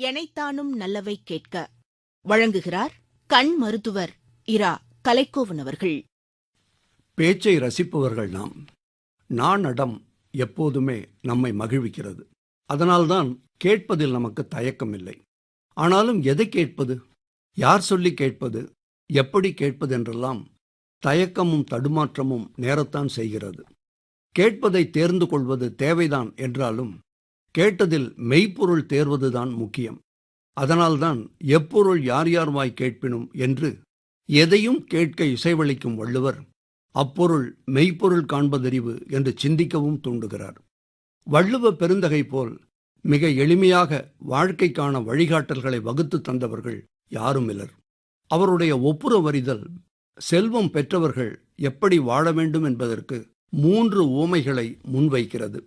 எனைத்தானும் நல்லவை கேட்க வழங்குகிறார் கண் மருத்துவர் இரா கலைக்கோவன் அவர்கள். பேச்சை ரசிப்பவர்கள் நாம். நாணடம் எப்போதுமே நம்மை மகிழ்விக்கிறது. அதனால்தான் கேட்பதில் நமக்கு தயக்கமில்லை ஆனாலும் எதை கேட்பது? யார் சொல்லி கேட்பது? எப்படி கேட்பது என்றெல்லாம் தயக்கமும் தடுமாற்றமும் நேரத்தான் செய்கிறது. கேட்பதை தேர்ந்து கொள்வது தேவைதான் என்றாலும் கேட்டதில் மெய்ப்பொருள் தேர்வதுதான் முக்கியம். அதனால்தான் எப்பொருள் யார் யார் வாய் கேட்பினும் என்று எதையும் கேட்க இசைவளிக்கும் வள்ளுவர் அப்பொருள் மெய்ப்பொருள் காண்பதறிவு என்று சிந்திக்கவும் தூண்டுகிறார். வள்ளுவ பெருந்தகை போல் மிக எளிமையாக வாழ்க்கைக்கான வழிகாட்டல்களை வகுத்து தந்தவர்கள் யாரும் இலர் அவருடைய ஒப்புர வரிதல் செல்வம் பெற்றவர்கள் எப்படி வாழ வேண்டும் என்பதற்கு மூன்று ஊமைகளை முன்வைக்கிறது.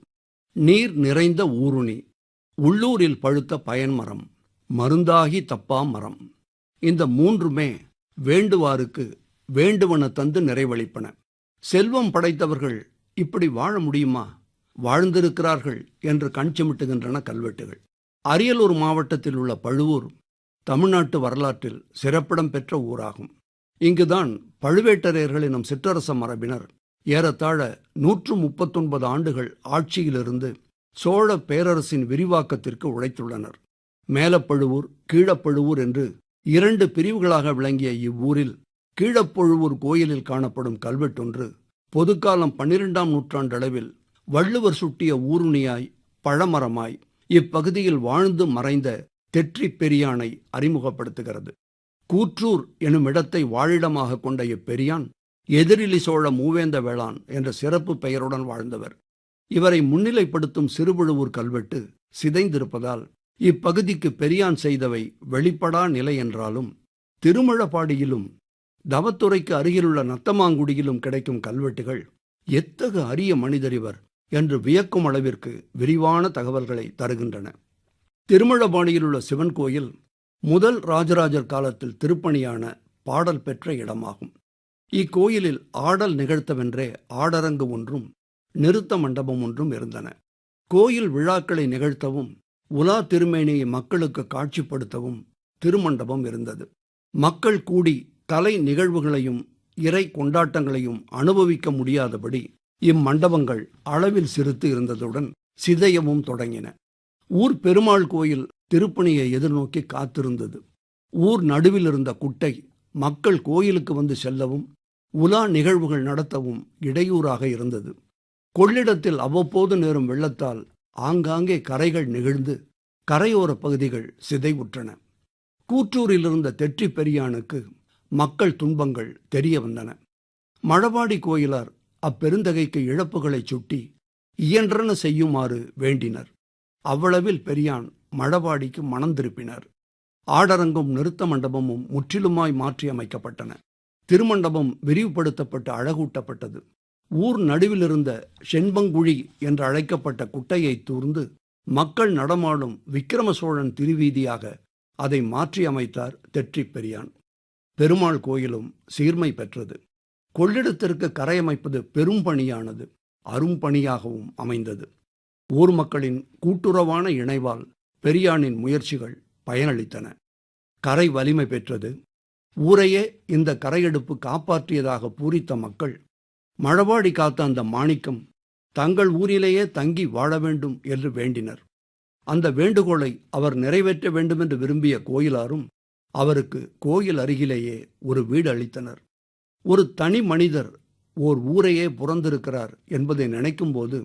நீர் நிறைந்த ஊருணி. உள்ளூரில் பழுத்த பயன்மரம் மருந்தாகி தப்பா மரம். இந்த மூன்றுமே வேண்டுவாருக்கு வேண்டுவன தந்து நிறைவளிப்பன. செல்வம் படைத்தவர்கள் இப்படி வாழ முடியுமா? வாழ்ந்திருக்கிறார்கள் என்று கண் சிமிட்டுகின்றன கல்வெட்டுகள். அரியலூர் மாவட்டத்தில் உள்ள பழுவூர் தமிழ்நாட்டு வரலாற்றில் சிறப்பிடம் பெற்ற ஊராகும். இங்குதான் பழுவேட்டரையர்கள் எனும் சிற்றரச மரபினர் ஏறத்தாழ நூற்று முப்பத்தொன்பது ஆண்டுகள் ஆட்சியிலிருந்து சோழ பேரரசின் விரிவாக்கத்திற்கு உழைத்துள்ளனர். மேலப்பழுவூர் கீழப்பழுவூர் என்று இரண்டு பிரிவுகளாக விளங்கிய இவ்வூரில் கீழப்பழுவூர் கோயிலில் காணப்படும் கல்வெட்டொன்று பொதுக்காலம் பன்னிரெண்டாம் நூற்றாண்டளவில் வள்ளுவர் சுட்டிய ஊருணியாய் பழமரமாய் இப்பகுதியில் வாழ்ந்து மறைந்த தெற்றி பெரியானை அறிமுகப்படுத்துகிறது. கூற்றூர் எனும் இடத்தை வாழிடமாக கொண்ட இப்பெரியான் எதிரிலி சோழ மூவேந்த வேளான் என்ற சிறப்பு பெயருடன் வாழ்ந்தவர். இவரை முன்னிலைப்படுத்தும் சிறுபழுவூர் கல்வெட்டு சிதைந்திருப்பதால் இப்பகுதிக்கு பெரியான் செய்தவை வெளிப்படா நிலை என்றாலும் திருமழபாடியிலும் தவத்துறைக்கு அருகிலுள்ள நத்தமாங்குடியிலும் கிடைக்கும் கல்வெட்டுகள் எத்தகு அரிய மனிதரிவர் என்று வியக்கும் அளவிற்கு விரிவான தகவல்களை தருகின்றன. திருமழபாணியில் உள்ள சிவன் கோயில் முதல் ராஜராஜர் காலத்தில் திருப்பணியான பாடல் பெற்ற இடமாகும். இக்கோயிலில் ஆடல் நிகழ்த்தவென்றே ஆடரங்கு ஒன்றும் நிறுத்த மண்டபம் ஒன்றும் இருந்தன. கோயில் விழாக்களை நிகழ்த்தவும் உலா திருமேனியை மக்களுக்கு காட்சிப்படுத்தவும் திருமண்டபம் இருந்தது. மக்கள் கூடி கலை நிகழ்வுகளையும் இறை கொண்டாட்டங்களையும் அனுபவிக்க முடியாதபடி இம்மண்டபங்கள் அளவில் சிறுத்து இருந்ததுடன் சிதையவும் தொடங்கின. ஊர் பெருமாள் கோயில் திருப்பணியை எதிர்நோக்கி காத்திருந்தது. ஊர் நடுவில் இருந்த குட்டை மக்கள் கோயிலுக்கு வந்து செல்லவும் உலா நிகழ்வுகள் நடத்தவும் இடையூறாக இருந்தது. கொள்ளிடத்தில் அவ்வப்போது நேரும் வெள்ளத்தால் ஆங்காங்கே கரைகள் நெகிழ்ந்து கரையோர பகுதிகள் சிதைவுற்றன. கூற்றூரில் இருந்த தெற்றி பெரியானுக்கு மக்கள் துன்பங்கள் தெரிய வந்தன. மழவாடி கோயிலார் அப்பெருந்தகைக்கு இழப்புகளைச் சுட்டி இயன்றன செய்யுமாறு வேண்டினர். அவ்வளவில் பெரியான் மழவாடிக்கு மனம் திருப்பினர். ஆடரங்கும் நிறுத்த மண்டபமும் முற்றிலுமாய் மாற்றி அமைக்கப்பட்டன திருமண்டபம் விரிவுபடுத்தப்பட்டு அழகூட்டப்பட்டது. ஊர் நடுவில் இருந்த செண்பங்குழி என்று அழைக்கப்பட்ட குட்டையை தூர்ந்து மக்கள் நடமாடும் விக்கிரம சோழன் திருவீதியாக அதை மாற்றி அமைத்தார் தெற்றி பெரியான். பெருமாள் கோயிலும் சீர்மை பெற்றது. கொள்ளிடத்திற்கு கரையமைப்பது பெரும் பணியானது அரும்பணியாகவும் அமைந்தது. ஊர் மக்களின் கூட்டுறவான இணைவால் பெரியானின் முயற்சிகள் பயனளித்தன. கரை வலிமை பெற்றது ஊரையே இந்த கரையெடுப்பு காப்பாற்றியதாக பூரித்த மக்கள் மழவாடி காத்த அந்த மாணிக்கம் தங்கள் ஊரிலேயே தங்கி வாழ வேண்டும் என்று வேண்டினர். அந்த வேண்டுகோளை அவர் நிறைவேற்ற வேண்டுமென்று விரும்பிய கோயிலாரும் அவருக்கு கோயில் அருகிலேயே ஒரு வீடு அளித்தனர். ஒரு தனி மனிதர் ஓர் ஊரையே புறந்திருக்கிறார் என்பதை நினைக்கும்போது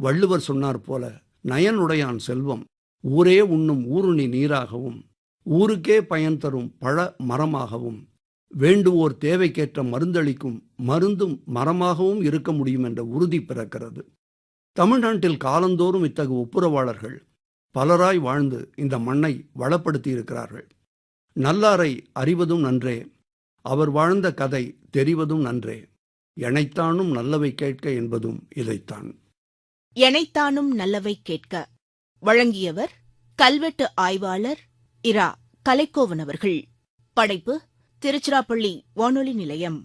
வள்ளுவர் சொன்னார் போல நயனுடையான் செல்வம் ஊரே உண்ணும் ஊருணி நீராகவும் ஊருக்கே பயன் தரும் பழ மரமாகவும் வேண்டுவோர் தேவைக்கேற்ற மருந்தளிக்கும் மருந்தும் மரமாகவும் இருக்க முடியும் என்ற உறுதி பிறக்கிறது. தமிழ்நாட்டில் காலந்தோறும் இத்தகு ஒப்புரவாளர்கள் பலராய் வாழ்ந்து இந்த மண்ணை வளப்படுத்தி இருக்கிறார்கள் நல்லாரை அறிவதும் நன்றே அவர் வாழ்ந்த கதை தெரிவதும் நன்றே எனைத்தானும் நல்லவை கேட்க என்பதும் இதைத்தான். எனைத்தானும் நல்லவை கேட்க வழங்கியவர் கல்வெட்டு ஆய்வாளர் இரா கலைக்கோவன் அவர்கள் படைப்பு திருச்சிராப்பள்ளி வானொலி நிலையம்.